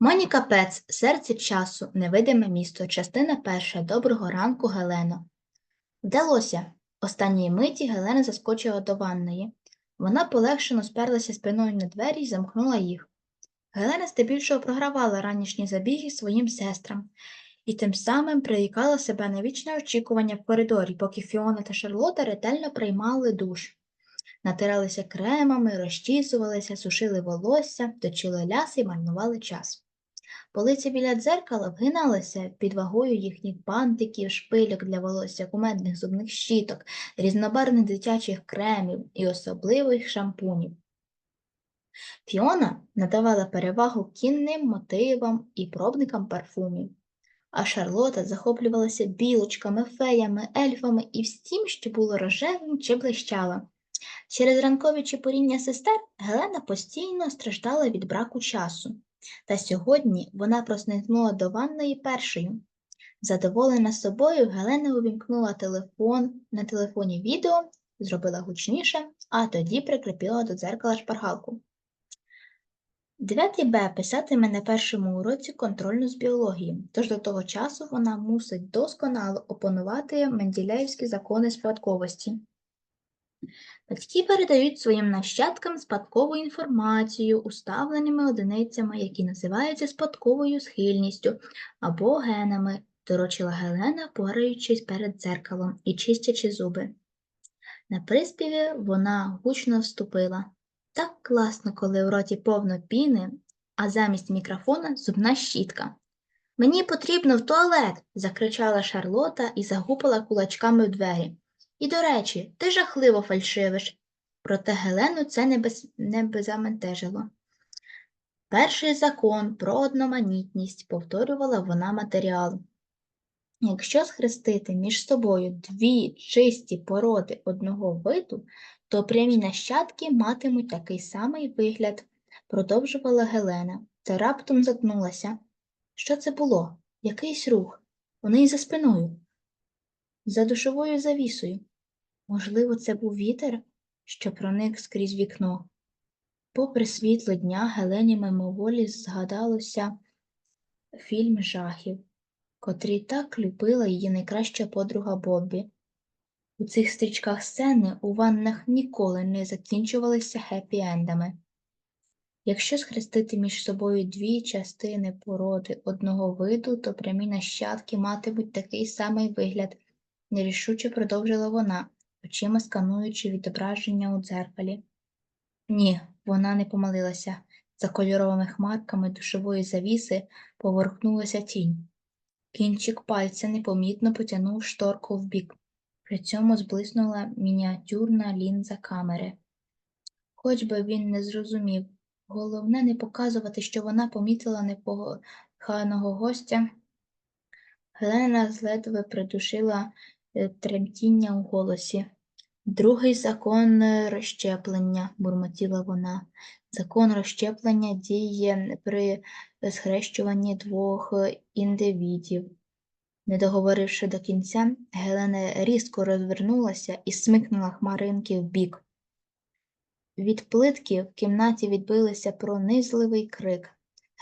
Моніка Пец, серце часу, невидиме місто, частина перша. Доброго ранку, Гелено. Вдалося. Останньої миті Гелена заскочила до ванної. Вона полегшено сперлася спиною на двері і замкнула їх. Гелена здебільшого програвала ранішні забіги своїм сестрам і тим самим прирікала себе на вічне очікування в коридорі, поки Фіона та Шарлота ретельно приймали душ. Натиралися кремами, розчісувалися, сушили волосся, точили ляси і марнували час. Полиці біля дзеркала вгиналися під вагою їхніх бантиків, шпильок для волосся, кумедних зубних щіток, різнобарвних дитячих кремів і особливих шампунів. Фіона надавала перевагу кінним мотивам і пробникам парфумів, а Шарлота захоплювалася білочками, феями, ельфами і всім, що було рожевим чи блищало. Через ранкові чепуріння сестер Гелена постійно страждала від браку часу. Та сьогодні вона проснихнула до ванної першою. Задоволена собою, Гелена увімкнула телефон на телефоні відео, зробила гучніше, а тоді прикріпила до дзеркала шпаргалку. 9 Б писатиме на першому уроці контрольну з біології, тож до того часу вона мусить досконало опанувати Менділеївські закони спадковості. Батьки передають своїм нащадкам спадкову інформацію уставленими одиницями, які називаються спадковою схильністю або генами, доручила Гелена, пораючись перед дзеркалом і чистячи зуби. На приспіві вона гучно вступила. Так класно, коли в роті повно піни, а замість мікрофона зубна щітка. Мені потрібно в туалет, закричала Шарлота і загупала кулачками в двері. І, до речі, ти жахливо фальшивиш. Проте Гелену це не, без... не беззаментежило. Перший закон про одноманітність, повторювала вона матеріал. Якщо схрестити між собою дві чисті породи одного виду, то прямі нащадки матимуть такий самий вигляд, продовжувала Гелена, та раптом затнулася. Що це було? Якийсь рух. У неї за спиною, за душовою завісою. Можливо, це був вітер, що проник скрізь вікно. Попри світло дня, Гелені мимоволі згадалося фільм жахів, котрий так любила її найкраща подруга Боббі. У цих стрічках сцени у ваннах ніколи не закінчувалися хеппі-ендами. Якщо схрестити між собою дві частини породи одного виду, то прямі нащадки матимуть такий самий вигляд, нерішуче продовжила вона, очима скануючи відображення у дзеркалі. Ні, вона не помилилася. За кольоровими хмарками душової завіси поворухнулася тінь. Кінчик пальця непомітно потягнув шторку вбік. При цьому зблиснула мініатюрна лінза камери. Хоч би він не зрозумів, головне не показувати, що вона помітила непоганого гостя. Гелена зледве придушила тремтіння у голосі. Другий закон е, розщеплення, бурмотіла вона. Закон розщеплення діє при схрещуванні двох е, індивідів. Не договоривши до кінця, Гелена різко розвернулася і смикнула хмаринки вбік. Від плитки в кімнаті відбилися пронизливий крик.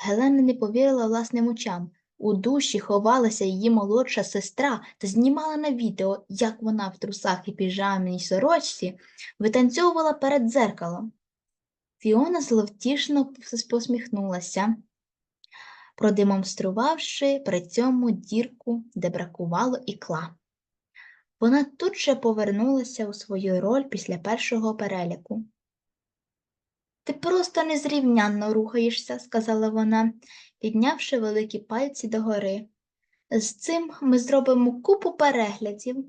Гелена не повірила власним очам. У душі ховалася її молодша сестра та знімала на відео, як вона в трусах і піжамній сорочці витанцьовувала перед дзеркалом. Фіона зловтішно посміхнулася, продемонструвавши при цьому дірку, де бракувало ікла. Вона тут же повернулася у свою роль після першого переляку. Ти просто незрівнянно рухаєшся, сказала вона, піднявши великі пальці догори. З цим ми зробимо купу переглядів.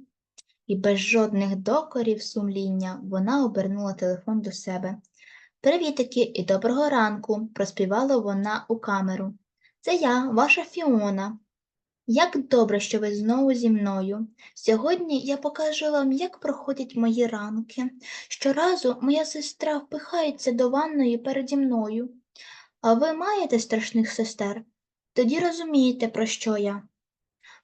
І без жодних докорів сумління вона обернула телефон до себе. Привітики і доброго ранку, проспівала вона у камеру. Це я, ваша Фіона. Як добре, що ви знову зі мною. Сьогодні я покажу вам, як проходять мої ранки. Щоразу моя сестра впихається до ванної переді мною. А ви маєте страшних сестер? Тоді розумієте, про що я.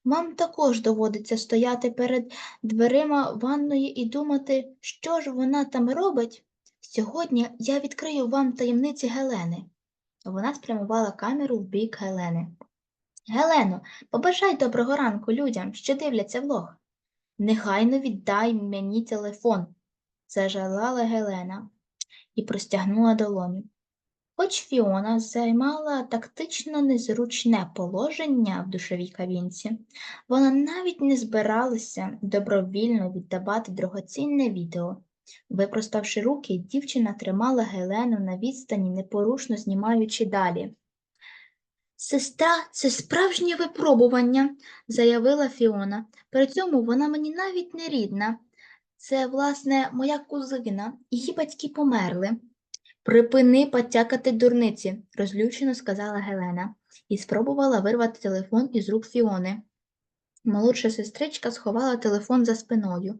Вам також доводиться стояти перед дверима ванної і думати, що ж вона там робить. Сьогодні я відкрию вам таємниці Гелени. Вона спрямувала камеру в бік Гелени. Гелено, побажай доброго ранку людям, що дивляться влог. Негайно віддай мені телефон, зажалала Гелена і простягнула долоню. Хоч Фіона займала тактично незручне положення в душовій кабінці, вона навіть не збиралася добровільно віддавати дорогоцінне відео. Випроставши руки, дівчина тримала Гелену на відстані, непорушно знімаючи далі. Сестра, це справжнє випробування, заявила Фіона. При цьому вона мені навіть не рідна. Це, власне, моя кузина, її батьки померли. Припини потякати дурниці, розлючено сказала Гелена і спробувала вирвати телефон із рук Фіони. Молодша сестричка сховала телефон за спиною.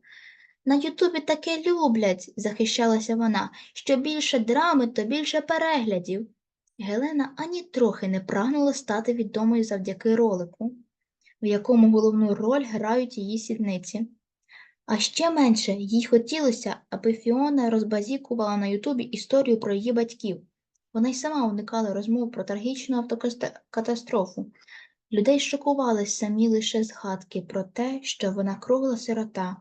На Ютубі таке люблять, захищалася вона. Що більше драми, то більше переглядів. Гелена ані трохи не прагнула стати відомою завдяки ролику, в якому головну роль грають її сідниці. А ще менше їй хотілося, аби Фіона розбазікувала на Ютубі історію про її батьків. Вона й сама уникала розмов про трагічну автокатастрофу. Людей шокували самі лише згадки про те, що вона кругла сирота.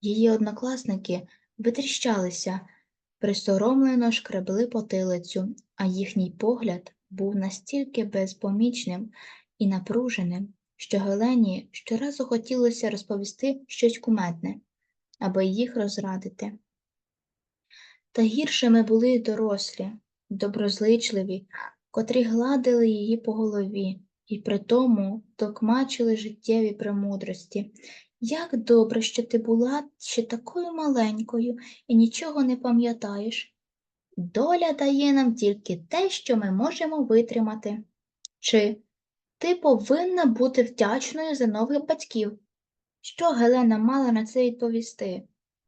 Її однокласники витріщалися, присоромлено шкребли потилицю, а їхній погляд був настільки безпомічним і напруженим, що Гелені щоразу хотілося розповісти щось куметне, аби їх розрадити. Та гіршими були дорослі, доброзичливі, котрі гладили її по голові і при тому токмачили життєві премудрості. Як добре, що ти була ще такою маленькою і нічого не пам'ятаєш. Доля дає нам тільки те, що ми можемо витримати. Чи ти повинна бути вдячною за нових батьків. Що Гелена мала на це відповісти?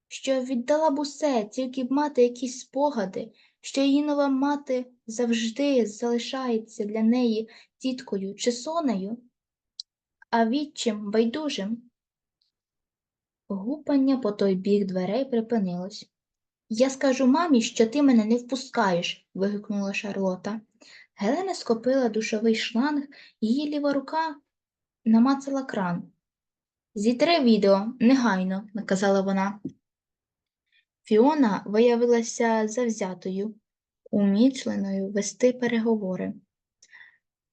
Що віддала б усе, тільки б мати якісь спогади, що її нова мати завжди залишається для неї тіткою чи сонею, а відчим байдужим. Гупання по той бік дверей припинилось. Я скажу мамі, що ти мене не впускаєш, вигукнула Шарлота. Гелена скопила душовий шланг, її ліва рука намацала кран. Зітри відео, негайно, наказала вона. Фіона виявилася завзятою, умічленою вести переговори.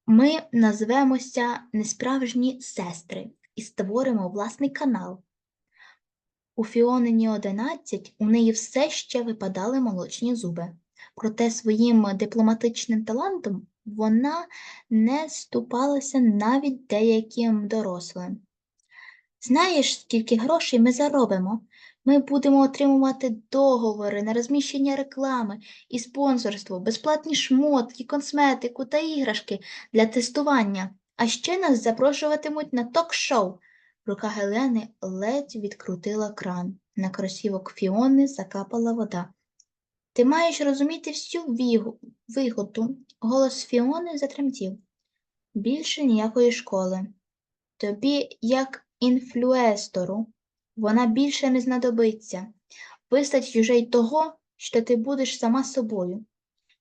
Ми назвемося Несправжні сестри і створимо власний канал. У Фіонині 11 у неї все ще випадали молочні зуби. Проте своїм дипломатичним талантом вона не ступалася навіть деяким дорослим. Знаєш, скільки грошей ми заробимо? Ми будемо отримувати договори на розміщення реклами і спонсорство, безплатні шмотки, косметику та іграшки для тестування, а ще нас запрошуватимуть на ток-шоу. Рука Гелени ледь відкрутила кран. На кросівок Фіони закапала вода. Ти маєш розуміти всю вигоду. Голос Фіони затремтів. Більше ніякої школи. Тобі, як інфлюестору, вона більше не знадобиться. Вистачить уже й того, що ти будеш сама собою.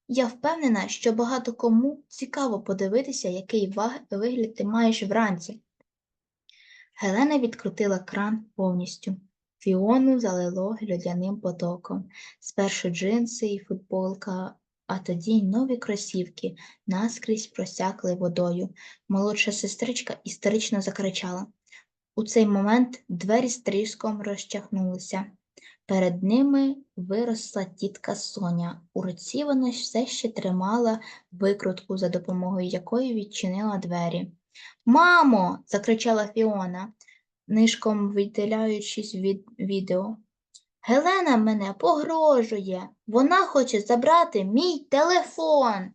Я впевнена, що багато кому цікаво подивитися, який вигляд ти маєш вранці. Гелена відкрутила кран повністю. Фіону залило льодяним потоком. Спершу джинси і футболка, а тоді й нові кросівки наскрізь просякли водою. Молодша сестричка істерично закричала. У цей момент двері з тріском розчахнулися. Перед ними виросла тітка Соня. У руці вона все ще тримала викрутку, за допомогою якої відчинила двері. Мамо, закричала Фіона нишком виділяючись від відео. Гелена мене погрожує. Вона хоче забрати мій телефон.